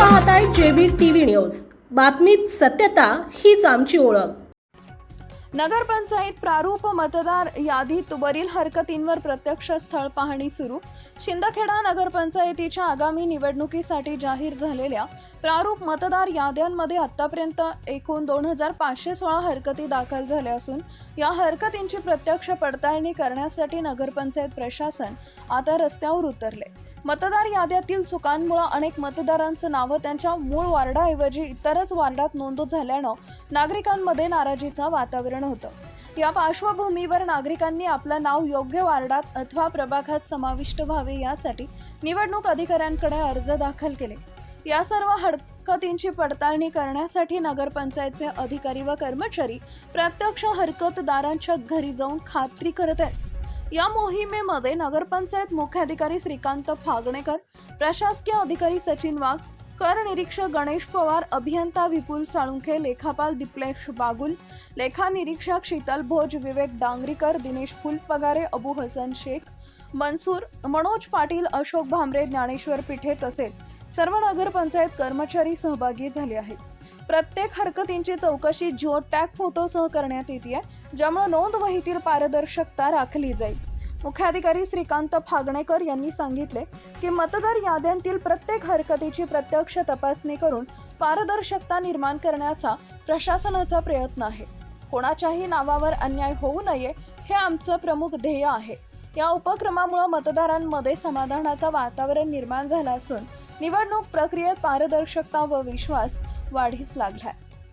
पाहताय JB TV news. बातमीत सत्यता हीच आमची ओळख. नगरपंचायत प्रारूप मतदार यादीत वरील हरकतींवर प्रत्यक्ष स्थळ पाहणी सुरू. शिंदखेडा नगरपंचायतीच्या आगामी निवडणुकीसाठी जाहीर झालेल्या प्रारूप मतदार याद्यांमध्ये आतापर्यंत एकूण दोन हजार पाचशे सोळा हरकती दाखल झाल्या असून या हरकतींची प्रत्यक्ष पडताळणी करण्यासाठी नगरपंचायत प्रशासन आता रस्त्यावर उतरले. मतदार याद्यातील चुकांमुळे अनेक मतदारांचं नावं त्यांच्या मूळ वार्डाऐवजी इतरच वार्डात नोंद झाल्यानं नागरिकांमध्ये नाराजीचं वातावरण होतं. या पार्श्वभूमीवर नागरिकांनी आपलं नाव योग्य वार्डात अथवा प्रभागात समाविष्ट व्हावे यासाठी निवडणूक अधिकाऱ्यांकडे अर्ज दाखल केले. या सर्व हरकतींची पडताळणी करण्यासाठी नगरपंचायतचे अधिकारी व कर्मचारी प्रत्यक्ष हरकतदारांच्या घरी जाऊन खात्री करत आहेत. या मोहिमेमध्ये नगरपंचायत मुख्याधिकारी श्रीकांत फागणेकर प्रशासकीय अधिकारी सचिन वाघ कर निरीक्षक गणेश पवार अभियंता विपुल साळुंखे लेखापाल दिप्लेश बागुल लेखा निरीक्षक शीतल भोज विवेक डांगरीकर दिनेश फुलपगारे अबू हसन शेख मनसूर मनोज पाटील अशोक भामरे ज्ञानेश्वर पिठे तसेच सर्व नगरपंचायत कर्मचारी सहभागी झाले आहेत. प्रत्येक हरकतींची चौकशी जिओ टॅग फोटोसह करण्यात येते ज्यामुळे नोंद वहीतील पारदर्शकता राखली जाईल. मुख्याधिकारी श्रीकांत फागणेकर यांनी सांगितले की मतदार याद्यांतील प्रत्येक हरकतीची प्रत्यक्ष तपासणी करून पारदर्शकता निर्माण करण्याचा प्रशासनाचा प्रयत्न आहे. कोणाच्याही नावावर अन्याय होऊ नये हे आमचं प्रमुख ध्येय आहे. या उपक्रमामुळे मतदारांमध्ये समाधानाचं वातावरण निर्माण झालं असून निवडणूक प्रक्रियेत पारदर्शकता व विश्वास वाढीस लागलाय.